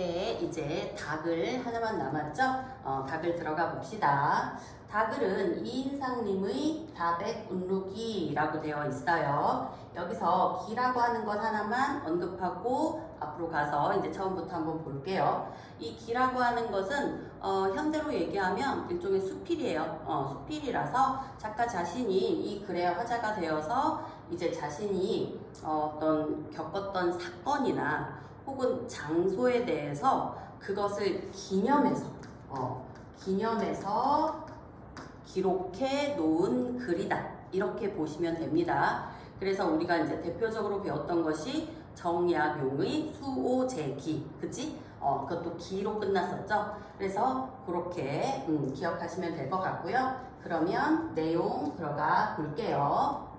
네, 이제 닭을 하나만 남았죠? 어, 닭을 들어가 봅시다. 닭을은 이인상님의 다백 운루기라고 되어 있어요. 여기서 기라고 하는 것 하나만 언급하고 앞으로 가서 이제 처음부터 한번 볼게요. 이 기라고 하는 것은 어, 현대로 얘기하면 일종의 수필이에요. 어, 수필이라서 작가 자신이 이 글의 화자가 되어서 이제 자신이 어, 어떤 겪었던 사건이나 혹은 장소에 대해서 그것을 기념해서 어, 기념해서 기록해 놓은 글이다 이렇게 보시면 됩니다. 그래서 우리가 이제 대표적으로 배웠던 것이 정약용의 수오제기, 그치? 어, 그것도 기로 끝났었죠. 그래서 그렇게 음, 기억하시면 될 것 같고요. 그러면 내용 들어가 볼게요.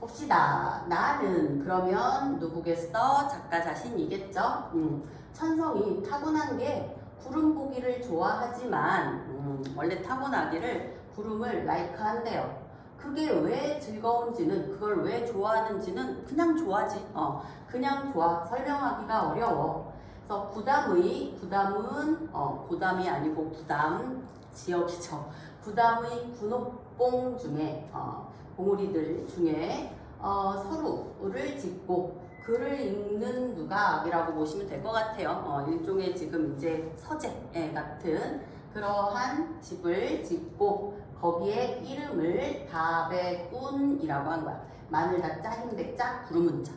봅시다. 나는 그러면 누구겠어? 작가 자신이겠죠. 음, 천성이 타고난 게 구름 보기를 좋아하지만 음, 원래 타고나기를 구름을 라이크한대요. 그게 왜 즐거운지는 그걸 왜 좋아하는지는 그냥 좋아지. 어, 그냥 좋아. 설명하기가 어려워. 그래서 구담의 구담은 어, 고담이 아니고 구담 지역이죠. 구담의 군옥봉 중에 어, 봉우리들 중에 어, 서루를 짓고 글을 읽는 누가이라고 보시면 될 것 같아요. 어, 일종의 지금 이제 서재 예, 같은 그러한 집을 짓고 거기에 이름을 다배꾼이라고 한 거야. 마늘 다 짜 흰백자 구름은 자.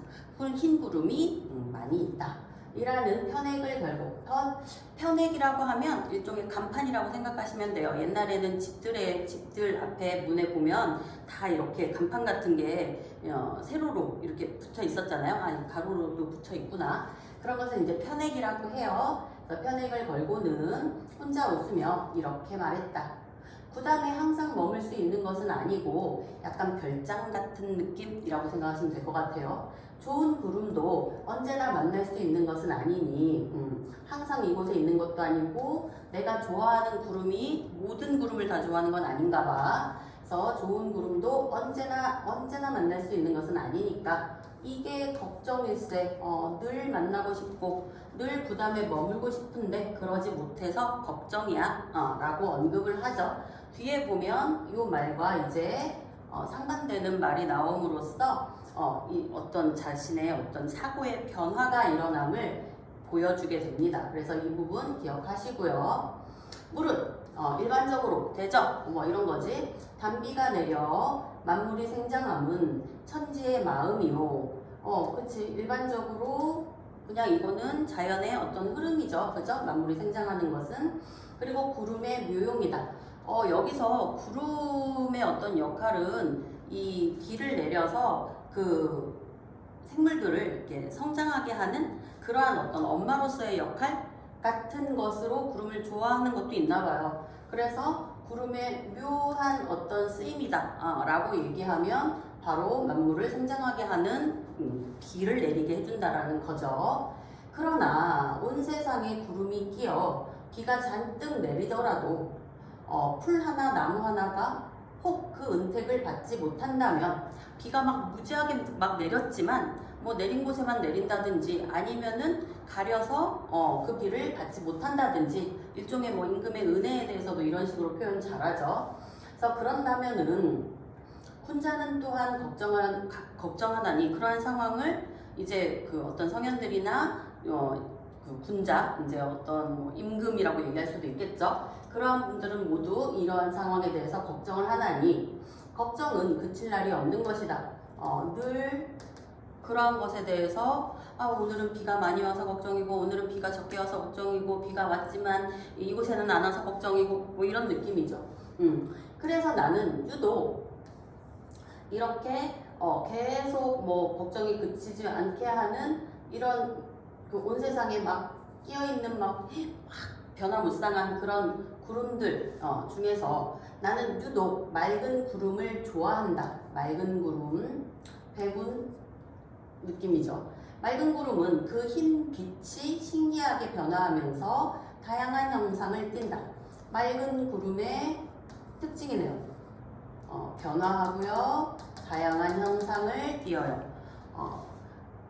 흰 구름이 음, 많이 있다. 이라는 편액을 걸고 편, 편액이라고 하면 일종의 간판이라고 생각하시면 돼요. 옛날에는 집들의 집들 앞에 문에 보면 다 이렇게 간판 같은 게 어, 세로로 이렇게 붙어 있었잖아요. 아니 가로로도 붙어 있구나. 그런 것을 이제 편액이라고 해요. 편액을 걸고는 혼자 웃으며 이렇게 말했다. 구담에 항상 머물 수 있는 것은 아니고 약간 별장 같은 느낌이라고 생각하시면 될 것 같아요. 좋은 구름도 언제나 만날 수 있는 것은 아니니 음, 항상 이곳에 있는 것도 아니고 내가 좋아하는 구름이 모든 구름을 다 좋아하는 건 아닌가 봐. 그래서 좋은 구름도 언제나 언제나 만날 수 있는 것은 아니니까 이게 걱정일세. 어, 늘 만나고 싶고 늘 부담에 머물고 싶은데 그러지 못해서 걱정이야. 어, 라고 언급을 하죠. 뒤에 보면 이 말과 이제 어, 상반되는 말이 나옴으로써 어, 이 어떤 자신의 어떤 사고의 변화가 일어남을 보여주게 됩니다. 그래서 이 부분 기억하시고요. 물은 어, 일반적으로 대적 뭐 이런 거지. 단비가 내려 만물이 생장함은 천지의 마음이요. 어, 그치. 일반적으로 그냥 이거는 자연의 어떤 흐름이죠. 그죠? 만물이 생장하는 것은. 그리고 구름의 묘용이다. 어, 여기서 구름의 어떤 역할은 이 비를 내려서 그 생물들을 이렇게 성장하게 하는 그러한 어떤 엄마로서의 역할 같은 것으로 구름을 좋아하는 것도 있나 봐요. 그래서 구름의 묘한 어떤 쓰임이다 아, 라고 얘기하면 바로 만물을 성장하게 하는 음, 비를 내리게 해준다라는 거죠. 그러나 온 세상에 구름이 끼어 비가 잔뜩 내리더라도 어, 풀 하나 나무 하나가 혹 그 은택을 받지 못한다면 비가 막 무지하게 막 내렸지만 뭐 내린 곳에만 내린다든지 아니면은 가려서 어, 그 비를 받지 못한다든지 일종의 뭐 임금의 은혜에 대해서도 이런 식으로 표현 잘하죠. 그래서 그런다면은 혼자는 또한 걱정한 가- 걱정하나니 그러한 상황을 이제 그 어떤 성현들이나 어, 그 군자 이제 어떤 뭐 임금이라고 얘기할 수도 있겠죠. 그러한 분들은 모두 이러한 상황에 대해서 걱정을 하나니 걱정은 그칠 날이 없는 것이다. 어, 늘 그러한 것에 대해서 아 오늘은 비가 많이 와서 걱정이고 오늘은 비가 적게 와서 걱정이고 비가 왔지만 이곳에는 안 와서 걱정이고 뭐 이런 느낌이죠. 음. 그래서 나는 유독 이렇게 어, 계속 뭐 걱정이 그치지 않게 하는 이런 그 온 세상에 막 끼어 있는 막, 막 변화무쌍한 그런 구름들 어, 중에서 나는 유독 맑은 구름을 좋아한다. 맑은 구름, 배군 느낌이죠. 맑은 구름은 그 흰 빛이 신기하게 변화하면서 다양한 형상을 띈다. 맑은 구름의 특징이네요. 어, 변화하고요. 다양한 형상을 띄어요. 어,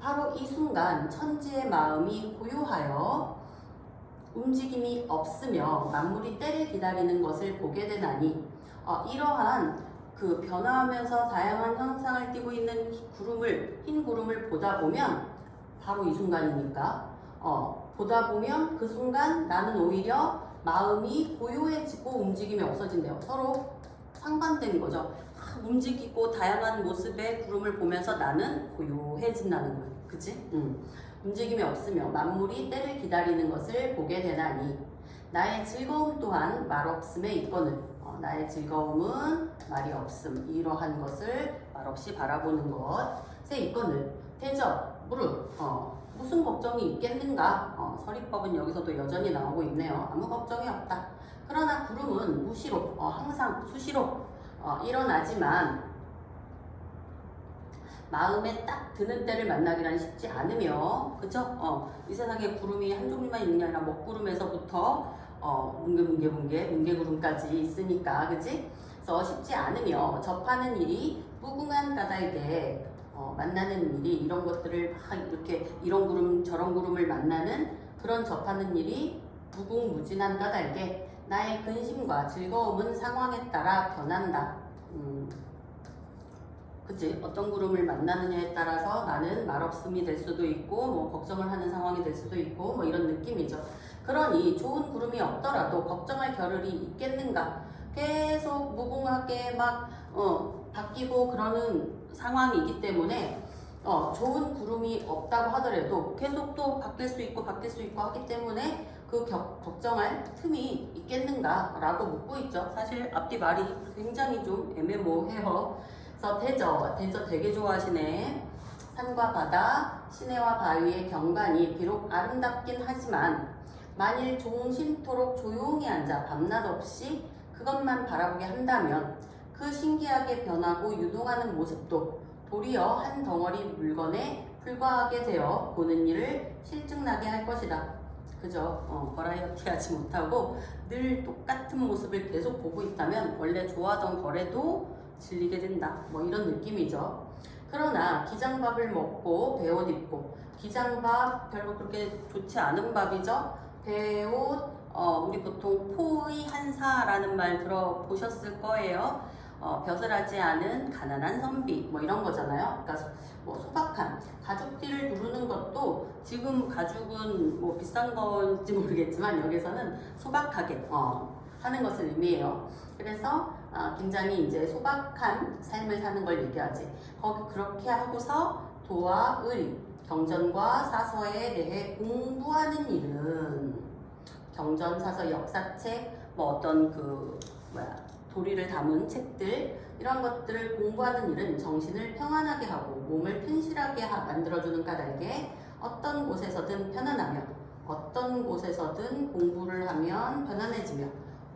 바로 이 순간 천지의 마음이 고요하여 움직임이 없으며 만물이 때를 기다리는 것을 보게 되나니 어, 이러한 그 변화하면서 다양한 현상을 띠고 있는 희- 구름을 흰 구름을 보다 보면 바로 이 순간이니까 어, 보다 보면 그 순간 나는 오히려 마음이 고요해지고 움직임이 없어진대요. 서로 상반된 거죠. 막 움직이고 다양한 모습의 구름을 보면서 나는 고요해진다는 거예요. 그치? 응. 움직임이 없으며 만물이 때를 기다리는 것을 보게 되나니 나의 즐거움 또한 말없음에 있거늘 어, 나의 즐거움은 말이 없음 이러한 것을 말없이 바라보는 것에 있거늘 대저 무릇 어, 무슨 걱정이 있겠는가 어, 서리법은 여기서도 여전히 나오고 있네요 아무 걱정이 없다 그러나 구름은 무시로 어, 항상 수시로 어, 일어나지만 마음에 딱 드는 때를 만나기란 쉽지 않으며 그죠? 어, 이 세상에 구름이 한 종류만 있는 게 아니라 먹구름에서부터 어, 뭉게뭉게 뭉게 뭉게구름까지 있으니까 그지? 그래서 쉽지 않으며 접하는 일이 무궁한 까닭에 어, 만나는 일이 이런 것들을 막 이렇게 이런 구름 저런 구름을 만나는 그런 접하는 일이 무궁무진한 까닭에 나의 근심과 즐거움은 상황에 따라 변한다. 음, 그치? 어떤 구름을 만나느냐에 따라서 나는 말없음이 될 수도 있고, 뭐, 걱정을 하는 상황이 될 수도 있고, 뭐, 이런 느낌이죠. 그러니 좋은 구름이 없더라도 걱정할 겨를이 있겠는가? 계속 무궁하게 막, 어, 바뀌고 그러는 상황이기 때문에, 어, 좋은 구름이 없다고 하더라도 계속 또 바뀔 수 있고 바뀔 수 있고 하기 때문에 그 겨- 걱정할 틈이 있겠는가? 라고 묻고 있죠. 사실 앞뒤 말이 굉장히 좀 애매모호해요. 그래서 대저, 대저 되게 좋아하시네. 산과 바다, 시내와 바위의 경관이 비록 아름답긴 하지만 만일 종신토록 조용히 앉아 밤낮 없이 그것만 바라보게 한다면 그 신기하게 변하고 유동하는 모습도 도리어 한 덩어리 물건에 불과하게 되어 보는 일을 실증나게 할 것이다. 그죠? 어, 버라이어티 하지 못하고 늘 똑같은 모습을 계속 보고 있다면 원래 좋아하던 거래도 질리게 된다. 뭐 이런 느낌이죠. 그러나 기장밥을 먹고 배옷 입고 기장밥 별로 그렇게 좋지 않은 밥이죠. 배옷 어, 우리 보통 포의 한사라는 말 들어보셨을 거예요. 어, 벼슬하지 않은 가난한 선비 뭐 이런 거잖아요. 그러니까 뭐 소박한 가죽띠를 두르는 것도 지금 가죽은 뭐 비싼 건지 모르겠지만 여기서는 소박하게 어, 하는 것을 의미해요. 그래서 아, 굉장히 이제 소박한 삶을 사는 걸 얘기하지. 거기 그렇게 하고서 도와 의, 경전과 사서에 대해 공부하는 일은 경전, 사서, 역사책, 뭐 어떤 그 뭐야 도리를 담은 책들 이런 것들을 공부하는 일은 정신을 평안하게 하고 몸을 튼실하게 하- 만들어주는 까닭에 어떤 곳에서든 편안하며 어떤 곳에서든 공부를 하면 편안해지며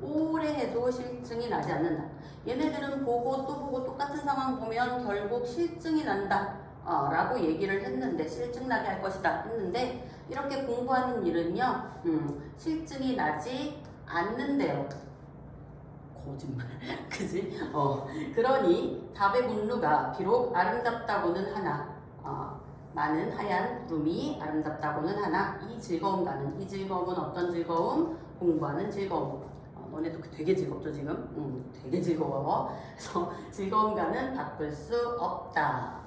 오래 해도 실증이 나지 않는다. 얘네들은 보고 또 보고 똑같은 상황 보면 결국 실증이 난다. 어, 라고 얘기를 했는데 실증 나게 할 것이다 했는데 이렇게 공부하는 일은요 음, 실증이 나지 않는데요 거짓말. 그지? 어. 그러니 답의 문루가 비록 아름답다고는 하나 어, 많은 하얀 구름이 아름답다고는 하나 이 즐거움과는 이 즐거움은 어떤 즐거움? 공부하는 즐거움. 어, 너네도 되게 즐겁죠 지금? 음, 되게 즐거워. 그래서 즐거움과는 바꿀 수 없다.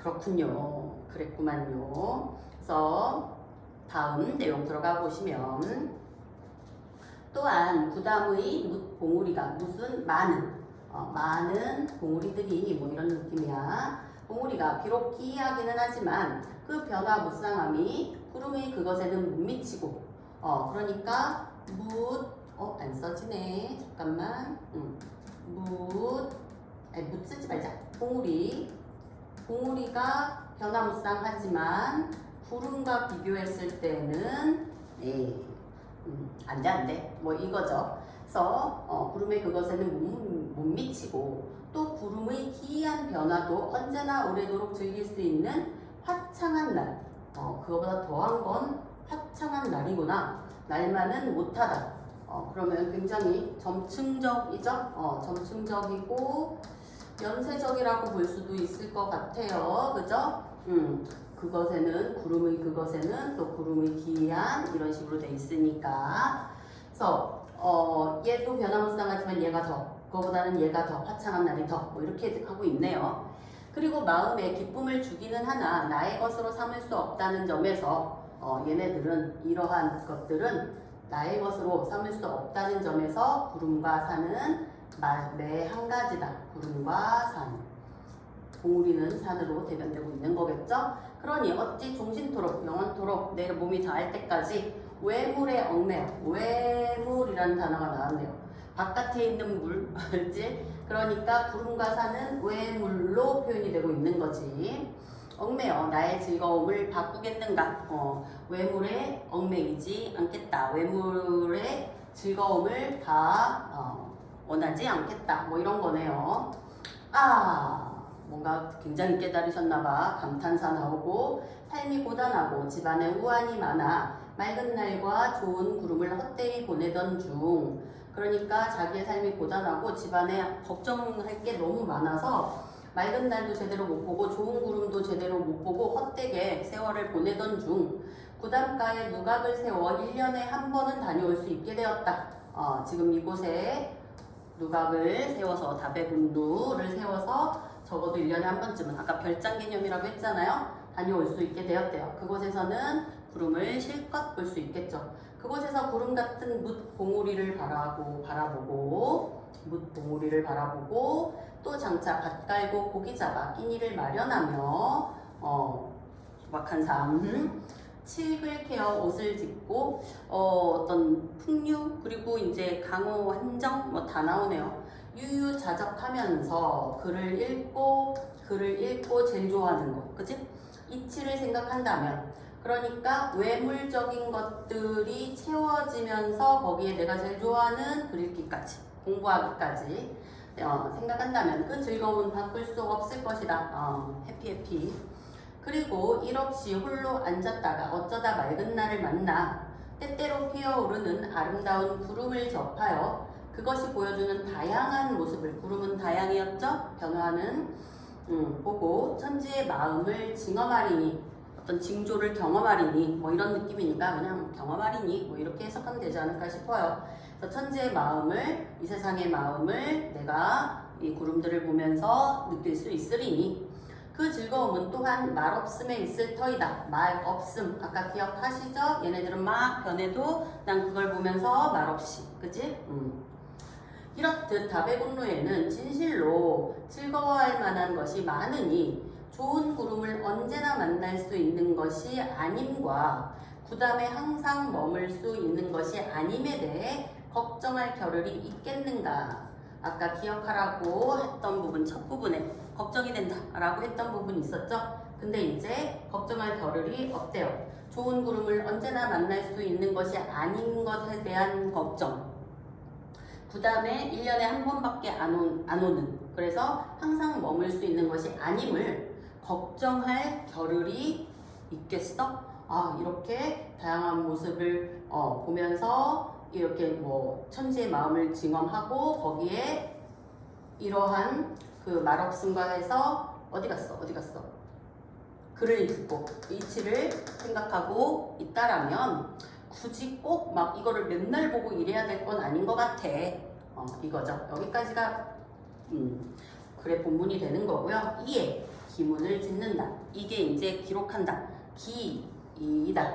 그렇군요. 그랬구만요. 그래서 다음 내용 들어가 보시면 또한 부담의 무- 봉우리가 무슨 많은 어, 많은 봉우리들이 뭐 이런 느낌이야. 봉우리가 비록 기이하기는 하지만 그 변화 무쌍함이 구름이 그것에는 못 미치고 어 그러니까 묻어안 써지네. 잠깐만. 음, 묻 아니 묻 쓰지 말자. 봉우리. 봉우리가 변화무쌍하지만 구름과 비교했을 때는 네, 음, 안 돼 안 돼 뭐 이거죠. 그래서 어, 구름의 그것에는 못, 못 미치고 또 구름의 기이한 변화도 언제나 오래도록 즐길 수 있는 화창한 날. 어, 그거보다 더한 건 화창한 날이구나. 날만은 못하다. 어, 그러면 굉장히 점층적이죠. 어, 점층적이고 연쇄적이라고 볼 수도 있을 것 같아요. 그죠? 음, 그것에는 구름의 그것에는 또 구름의 기한 이런 식으로 돼 있으니까 그래서 어, 얘도 변화무쌍하지만 얘가 더 그거보다는 얘가 더 화창한 날이 더 뭐 이렇게 하고 있네요. 그리고 마음에 기쁨을 주기는 하나 나의 것으로 삼을 수 없다는 점에서 어, 얘네들은 이러한 것들은 나의 것으로 삼을 수 없다는 점에서 구름과 산은 매한 가지다. 구름과 산. 봉우리는 산으로 대변되고 있는 거겠죠? 그러니 어찌 종신토록 영원토록 내 몸이 닿을 때까지 외물에 얽매여 외물이라는 단어가 나왔네요. 바깥에 있는 물, 알지? 그러니까 구름과 산은 외물로 표현이 되고 있는 거지. 얽매여 나의 즐거움을 바꾸겠는가? 어, 외물에 얽매이지 않겠다. 외물의 즐거움을 다 어, 원하지 않겠다. 뭐 이런 거네요. 아, 뭔가 굉장히 깨달으셨나봐. 감탄사 나오고 삶이 고단하고 집안에 우환이 많아 맑은 날과 좋은 구름을 헛되이 보내던 중 그러니까 자기의 삶이 고단하고 집안에 걱정할 게 너무 많아서 맑은 날도 제대로 못 보고 좋은 구름도 제대로 못 보고 헛되게 세월을 보내던 중 구담가에 누각을 세워 1년에 한 번은 다녀올 수 있게 되었다. 어, 지금 이곳에 누각을 세워서 다배군루를 세워서 적어도 1년에 한 번쯤은 아까 별장 개념이라고 했잖아요. 다녀올 수 있게 되었대요. 그곳에서는 구름을 실컷 볼 수 있겠죠. 그곳에서 구름 같은 묻 봉우리를 바라고 바라보고 묻 봉우리를 바라보고 또 장차 밭 깔고 고기 잡아 끼니를 마련하며 어 소박한 삶 칡을 캐어 옷을 짓고 어, 어떤 풍류 그리고 이제 강호 한정 뭐 다 나오네요. 유유자적하면서 글을 읽고 글을 읽고 제일 좋아하는 거, 그지? 이치를 생각한다면 그러니까 외물적인 것들이 채워지면서 거기에 내가 제일 좋아하는 글 읽기까지 공부하기까지 어, 생각한다면 그 즐거움은 바꿀 수 없을 것이다. 어, 해피 해피. 그리고 일 없이 홀로 앉았다가 어쩌다 맑은 날을 만나 때때로 피어오르는 아름다운 구름을 접하여 그것이 보여주는 다양한 모습을 구름은 다양이었죠? 변화는 음, 보고 천지의 마음을 징험하리니 어떤 징조를 경험하리니 뭐 이런 느낌이니까 그냥 경험하리니 뭐 이렇게 해석하면 되지 않을까 싶어요. 그래서 천지의 마음을 이 세상의 마음을 내가 이 구름들을 보면서 느낄 수 있으리니 그 즐거움은 또한 말 없음에 있을 터이다. 말 없음. 아까 기억하시죠? 얘네들은 막 변해도 난 그걸 보면서 말 없이. 그지? 음. 이렇듯 다배군루에는 진실로 즐거워할 만한 것이 많으니 좋은 구름을 언제나 만날 수 있는 것이 아님과 구담에 항상 머물 수 있는 것이 아님에 대해 걱정할 겨를이 있겠는가? 아까 기억하라고 했던 부분 첫 부분에 걱정이 된다 라고 했던 부분이 있었죠. 근데 이제 걱정할 겨를이 없대요. 좋은 구름을 언제나 만날 수 있는 것이 아닌 것에 대한 걱정. 그 다음에 1년에 한 번밖에 안, 온, 안 오는. 그래서 항상 머물 수 있는 것이 아님을 걱정할 겨를이 있겠어? 아 이렇게 다양한 모습을 어, 보면서 이렇게 뭐 천지의 마음을 증언하고 거기에 이러한 그 말없음과 해서 어디 갔어? 어디 갔어? 글을 읽고 이치를 생각하고 있다라면 굳이 꼭 막 이거를 맨날 보고 이래야 될 건 아닌 것 같아. 어, 이거죠. 여기까지가 음, 글의 본문이 되는 거고요. 이에 기문을 짓는다. 이게 이제 기록한다. 기이다.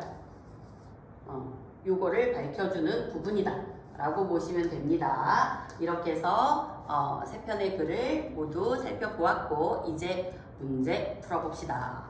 어, 요거를 밝혀주는 부분이다. 라고 보시면 됩니다. 이렇게 해서 어, 세 편의 글을 모두 살펴보았고 이제 문제 풀어봅시다